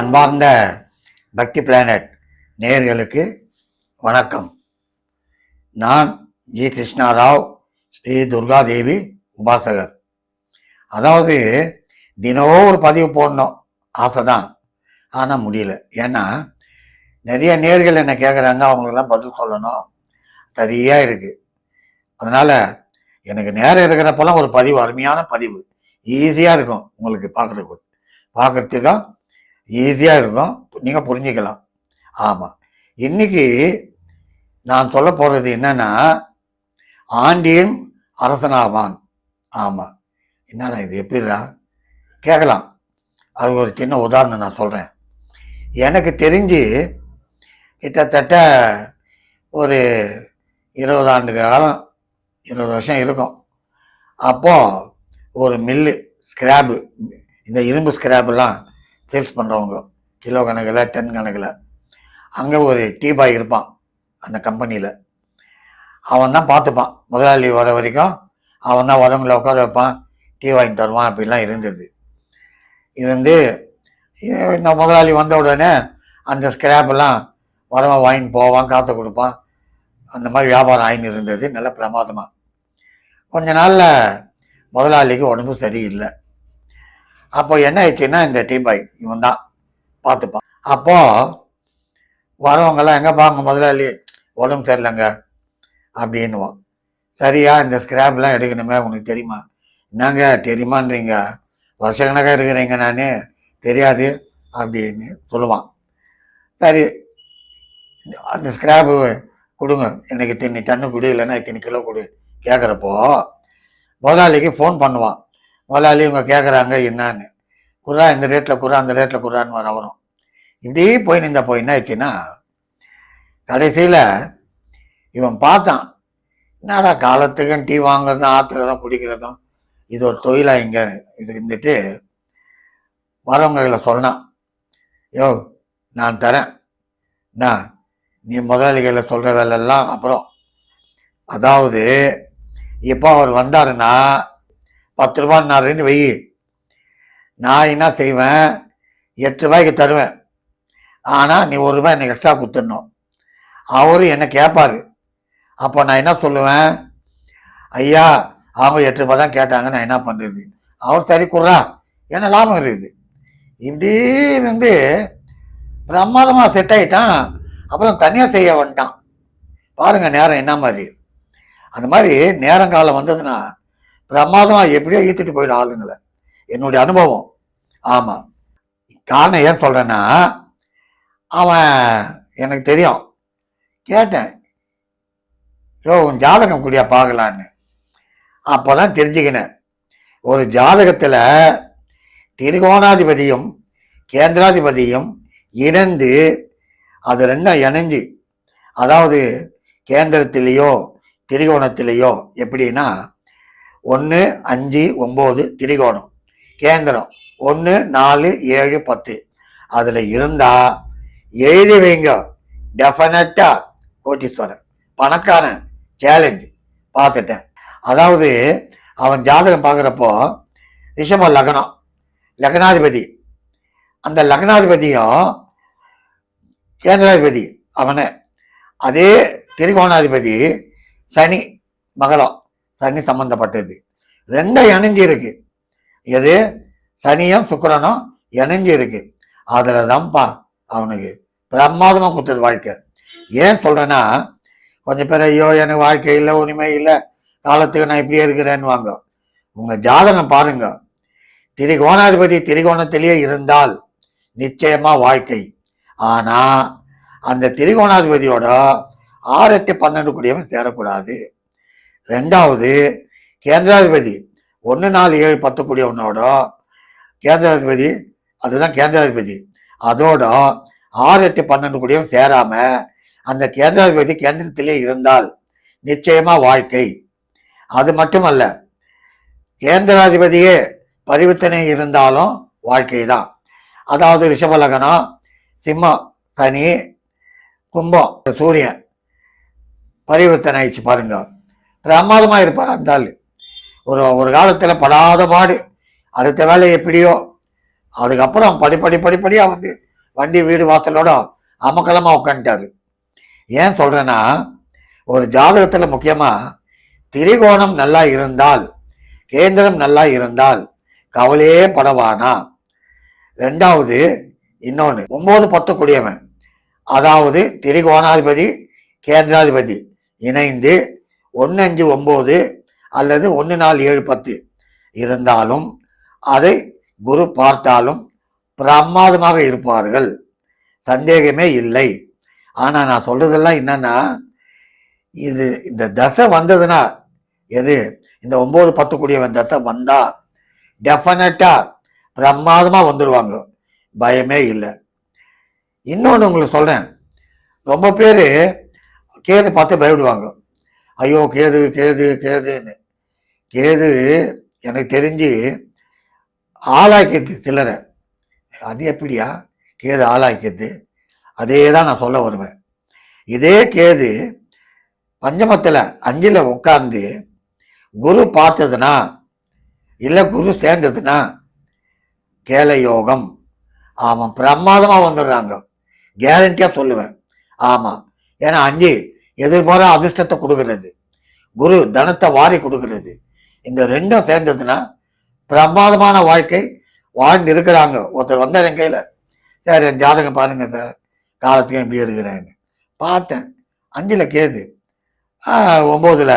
அன்பார்ந்த பக்தி பிளானட் நேயர்களுக்கு வணக்கம். நான் ஜி. கிருஷ்ணாராவ் ஸ்ரீ துர்காதேவி உபாசகர். அதாவது தினமும் ஒரு பதிவு போடணும். ஆசை தான் ஆனால் முடியல. ஏன்னா நிறைய நேர்கள் என்ன கேட்குறாங்க அவங்களுக்கெல்லாம் பதில் சொல்லணும். சரியாக இருக்குது அதனால் எனக்கு நேரம் இருக்கிறப்பெல்லாம் ஒரு பதிவு அருமையான பதிவு. ஈஸியாக இருக்கும் உங்களுக்கு பார்க்குறதுக்கு பார்க்குறதுக்கும் ஈஸியாக இருக்கும் நீங்கள் புரிஞ்சுக்கலாம். ஆமாம் இன்னைக்கு நான் சொல்ல போகிறது என்னன்னா ஆண்டியன் அரசனாவான். ஆமாம் என்னடா இது எப்படிடா? கேட்கலாம். அது ஒரு சின்ன உதாரணம் நான் சொல்கிறேன் எனக்கு தெரிஞ்சு கிட்டத்தட்ட ஒரு இருபது ஆண்டு காலம் இருபது வருஷம் இருக்கும். அப்போது ஒரு மில்லு ஸ்க்ராப்பு இந்த இரும்பு ஸ்க்ராப்லாம் சேல்ஸ் பண்ணுறவங்க கிலோ கணக்கில் டன் கணக்கில். அங்கே ஒரு டீ பாய் இருப்பான் அந்த கம்பெனியில் அவன் தான் பார்த்துப்பான். முதலாளி வர வரைக்கும் அவன் தான் வரவங்களை உட்கார வைப்பான் டீ வாங்கி தருவான் அப்படிலாம் இருந்தது. இருந்து வந்து இந்த முதலாளி வந்த உடனே அந்த ஸ்கிராப்பெல்லாம் வரவன் வாங்கி போவான் காற்று கொடுப்பான். அந்த மாதிரி வியாபாரம் ஆயின்னு இருந்தது நல்ல பிரமாதமாக கொஞ்ச நாளில் முதலாளிக்கு உடம்பு சரியில்லை. அப்போ என்ன ஆயிடுச்சுன்னா இந்த டீம் பாய் இவன் தான் பார்த்துப்பான் அப்போ வரவங்கெல்லாம் எங்கே பாங்க முதலாளி உடம்பு சரியில்லைங்க அப்படின்னுவான் சரியா இந்த ஸ்கிராப்லாம் எடுக்கணுமே உனக்கு தெரியுமா? என்னங்க தெரியுமான்றீங்க? வருஷக்கணக்காக இருக்கிறீங்க நான் தெரியாது அப்படின்னு சொல்லுவான். சரி அந்த ஸ்கிராப்பு கொடுங்க. எனக்கு இத்தனை டன்னு கொடு இல்லைன்னா இத்தனை கிலோ கொடு கேட்குறப்போ முதலாளிக்கு ஃபோன் பண்ணுவான். முதலாளி இவங்க கேட்குறாங்க என்னன்னு. குரா இந்த ரேட்டில் குரா அந்த ரேட்டில் குரான்னு வர வரும். இப்படி போய் நின்ற போய் என்ன ஆச்சுன்னா கடைசியில் இவன் பார்த்தான் என்னடா காலத்துக்கும் டீ வாங்குறதும் ஆத்துறதும் குடிக்கிறதும் இது ஒரு தொழிலாக இங்கே இது இருந்துட்டு வரவங்களை சொன்னான். யோ நான் தரேன். நான் நீ முதலாளிகளை சொல்கிற வேலையெல்லாம் அப்புறம். அதாவது இப்போ அவர் வந்தாருன்னா பத்து ரெண்டு வெயி நான் என்ன செய்வேன்? எட்டு ரூபாய்க்கு தருவேன். ஆனால் நீ ஒரு ரூபாய் எனக்கு எக்ஸ்ட்ரா கொடுத்துடணும். அவரு என்ன கேட்பாரு அப்போ நான் என்ன சொல்லுவேன்? ஐயா அவங்க எட்டு ரூபாய் தான் கேட்டாங்க நான் என்ன பண்ணுறது அவர் சரி கொடுறா. என்ன லாபம் இருக்குது? இப்படி வந்து பிரமாதமாக செட் ஆகிட்டான் அப்புறம் தனியாக செய்ய வந்துட்டான் பாருங்கள் நேரம் என்ன மாதிரி? அந்த மாதிரி நேரங்காலம் வந்ததுன்னா பிரமாதமாக எப்படியோ ஈத்துட்டு போயிடும் ஆளுங்களை. என்னுடைய அனுபவம். ஆமாம் காரணம் ஏன் சொல்கிறேன்னா அவன் எனக்கு தெரியும். கேட்டேன். ஸோ உன் ஜாதகம் கூடியா பார்க்கலான்னு? அப்போ தான் தெரிஞ்சுக்கினேன். ஒரு ஜாதகத்தில் திரிகோணாதிபதியும் கேந்திராதிபதியும் இணைந்து அது ரெண்டும் இணைஞ்சு அதாவது கேந்திரத்திலேயோ திரிகோணத்திலேயோ எப்படின்னா ஒன்று அஞ்சு ஒம்பது திரிகோணம். கேந்திரம் ஒன்று நாலு ஏழு பத்து. அதில் இருந்தால் எழுதி வைங்க. டெஃபினட்டாக கோட்டீஸ்வரன். பணக்காரன். சேலஞ்சு பார்த்துட்டேன். அதாவது அவன் ஜாதகம் பார்க்குறப்போ ரிஷம லக்னம். லக்னாதிபதி. அந்த லக்னாதிபதியும் கேந்திராதிபதி அவனு. அதே திரிகோணாதிபதி சனி மகரம். சனி சம்பந்தப்பட்டது. ரெண்டும் இணைஞ்சு இருக்கு எது? சனியும் சுக்கரனும் இணைஞ்சு இருக்கு அதில் தான்ப்பா அவனுக்கு பிரமாதமாக கொடுத்தது வாழ்க்கை. ஏன் சொல்கிறேன்னா கொஞ்சம் பேர் ஐயோ எனக்கு வாழ்க்கை இல்லை உரிமை இல்லை. காலத்துக்கு நான் இப்படியே இருக்கிறேன்னு வாங்க உங்கள் ஜாதகம் பாருங்க. திரிகோணாதிபதி திரிகோணத்திலேயே இருந்தால் நிச்சயமா வாழ்க்கை. ஆனா அந்த திரிகோணாதிபதியோட ஆறு எட்டு பன்னெண்டு கூடியவன் சேரக்கூடாது. ரெண்டாவது கேந்திராதிபதி. ஒன்று நாலு ஏழு பத்து கூடியவனோட கேந்திராதிபதி அதுதான் கேந்திராதிபதி. அதோட ஆறு எட்டு பன்னெண்டு கூடியவன் சேராம அந்த கேந்திராதிபதி கேந்திரத்திலே இருந்தால் நிச்சயமா வாழ்க்கை. அது மட்டுமல்ல கேந்திராதிபதியே பரிவர்த்தனை இருந்தாலும் வாழ்க்கை தான் அதாவது ரிஷபலகனம் சிம்மம் சனி கும்பம் சூரியன் பரிவர்த்தனை ஆயிடுச்சு பாருங்க. பிரமாதமா இருப்பார் அந்த ஆள். ஒரு ஒரு காலத்துல படாத பாடு. அடுத்த வேலை எப்படியோ. அதுக்கப்புறம் படிப்படி படிப்படியா வந்து வண்டி வீடு வாசலோட அமக்கலமா உட்காந்துட்டாரு ஏன் சொல்றேன்னா ஒரு ஜாதகத்துல முக்கியமா திரிகோணம் நல்லா இருந்தால் கேந்திரம் நல்லா இருந்தால் கவலையே படவானா? ரெண்டாவது இன்னொன்று ஒன்பது பத்து கூடியவன். அதாவது திரிகோணாதிபதி கேந்திராதிபதி இணைந்து ஒன்று அஞ்சு ஒம்பது அல்லது ஒன்று நாலு ஏழு பத்து. இருந்தாலும் அதை குரு பார்த்தாலும் பிரமாதமாக இருப்பார்கள். சந்தேகமே இல்லை. ஆனால் நான் சொல்றதெல்லாம் என்னன்னா இது இந்த தசை வந்ததுன்னா எது? இந்த ஒம்பது பத்து கூடியவன் தசை வந்தா டெஃபினட்டா பிரமாதமாக வந்துடுவாங்க பயமே இல்லை. இன்னொன்று உங்களுக்கு சொல்றேன். ரொம்ப பேர் கேது பார்த்து பயப்படுவாங்க. ஐயோ கேது கேது கேதுன்னு. கேது எனக்கு தெரிஞ்சு ஆளாக்கியது சிலரை அது எப்படியா? கேது ஆளாக்கியது. அதே தான் நான் சொல்ல வருவேன். இதே கேது பஞ்சமத்தில் அஞ்சில் உட்காந்து குரு பார்த்ததுன்னா இல்லை குரு சேர்ந்ததுன்னா கேல யோகம் ஆமாம் பிரமாதமாக வந்துடுறாங்க. கேரண்டியாக சொல்லுவேன். ஆமாம் ஏன்னா அஞ்சு எதிர்பார அதிர்ஷ்டத்தை கொடுக்கறது. குரு தனத்தை வாரி கொடுக்கிறது. இந்த ரெண்டும் சேர்ந்ததுன்னா பிரமாதமான வாழ்க்கை வாழ்ந்து இருக்கிறாங்க. ஒருத்தர் வந்தார் என் கையில். சார் என் ஜாதகம் பாருங்க சார். காலத்துக்கு இப்படி இருக்கிறேன்னு. பார்த்தேன். அஞ்சில் கேது. ஒம்போதில்.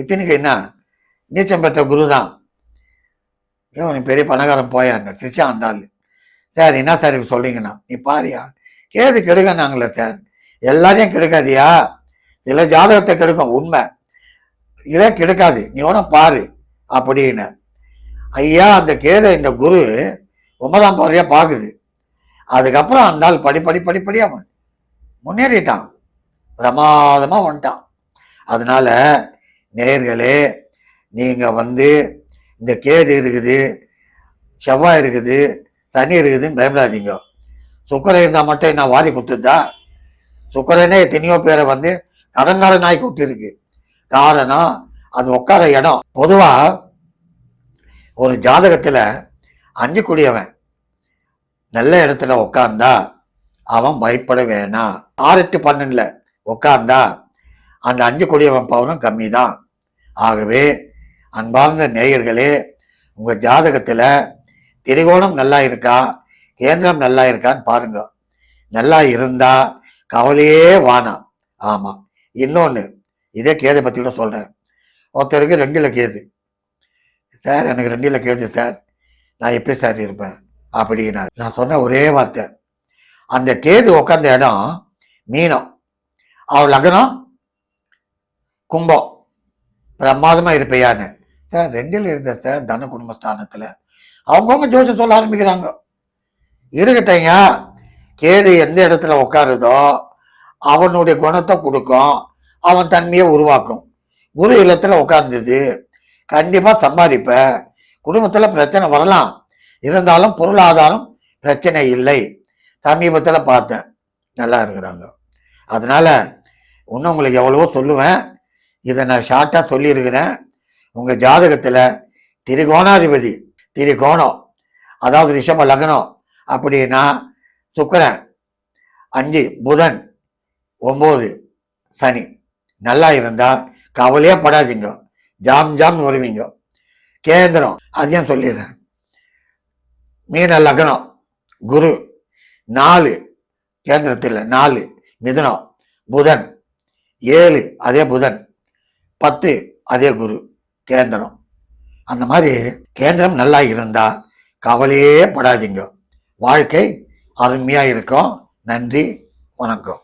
இத்தனைக்கு என்ன? நீச்சம் பெற்ற குரு தான் ஐயோ நீ பெரிய பணக்காரன் போயாங்க சிஷா அந்த சார் என்ன சார் இப்போ சொல்றீங்கண்ணா நீ பாரியா. கேது கெடுக்கனாங்களே சார். எல்லாரையும் கெடுக்காதியா? சில ஜாதகத்தை கெடுக்கும். உண்மை. இதே கெடுக்காது. நீ ஒன்று பாரு அப்படின்னு. ஐயா அந்த கேதை இந்த குரு ஒன்பதாம் பார்வையா பார்க்குது அதுக்கப்புறம் அந்த ஆள் படி படி படிப்படியா அவன் முன்னேறிட்டான். பிரமாதமாக வந்துட்டான். அதனால நேர்களே நீங்கள் வந்து இந்த கேது இருக்குது செவ்வாய் இருக்குது சனி இருக்குதுன்னு பயப்படாதீங்க. சுக்கரை இருந்தால் மட்டும் என்ன வாரி கொடுத்துட்டா சுக்கரனே எத்தனையோ பேரை வந்து கடன்காரன் நாய் இருக்கு காரணம் அது உட்கார இடம். பொதுவாக ஒரு ஜாதகத்தில் அஞ்சு குடியவன் நல்ல இடத்துல உட்கார்ந்தா அவன் பயப்பட வேணாம். ஆறு எட்டு பன்னெண்டில் உட்கார்ந்தா அந்த அஞ்சு குடியவன் பவனும் கம்மி தான் ஆகவே அன்பார்ந்த நேயர்களே உங்கள் ஜாதகத்தில் திரிகோணம் நல்லா இருக்கா? கேந்திரம் நல்லா இருக்கான்னு பாருங்க. நல்லா இருந்தா கவலையே வானா ஆமாம் இன்னொன்று இதே கேதை பற்றி கூட சொல்கிறேன் ஒருத்தருக்கு ரெண்டில் கேது. சார் எனக்கு ரெண்டில் கேது சார். நான் எப்படி சார் இருப்பேன்? அப்படின்னாரு. நான் சொன்ன ஒரே வார்த்தை. அந்த கேது உட்காந்த இடம் மீனம். அவள் லக்னம் கும்பம். பிரமாதமாக இருப்பையான்னு. சார் ரெண்டில் இருந்த சார் தன குடும்பஸ்தானத்தில். அவங்கவுங்க ஜோசியம் சொல்ல ஆரம்பிக்கிறாங்க. இருக்கட்டைங்க கேது எந்த இடத்துல உட்காருதோ அவனுடைய குணத்தை கொடுக்கும். அவன் தன்மையை உருவாக்கும். குரு இல்லத்துல உட்கார்ந்தது கண்டிப்பா சம்பாதிப்ப. குடும்பத்துல பிரச்சனை வரலாம். இருந்தாலும் பொருளாதாரம் பிரச்சனை இல்லை. சமீபத்துல பார்த்தேன். நல்லா இருக்கிறாங்க. அதனால இன்னும் உங்களுக்கு எவ்வளவோ சொல்லுவேன். இதை நான் ஷார்ட்டா சொல்லியிருக்கிறேன். உங்க ஜாதகத்துல திரிகோணாதிபதி திரிகோணம் அதாவது ரிஷப லக்னம் அப்படின்னா சுக்கரன் அஞ்சு புதன் ஒம்பது சனி. நல்லா இருந்தா கவலையே படாதீங்க. ஜாம் ஜாம் வருவீங்க. கேந்திரம் அதையும் சொல்லிடுறேன்? மீன லக்னம் குரு நாலு கேந்திரத்தில் நாலு மிதனம் புதன் ஏழு அதே புதன் பத்து அதே குரு கேந்திரம். அந்த மாதிரி கேந்திரம் நல்லா இருந்தா கவலையே படாதீங்க. வாழ்க்கை அருமையாக இருக்கும். நன்றி வணக்கம்.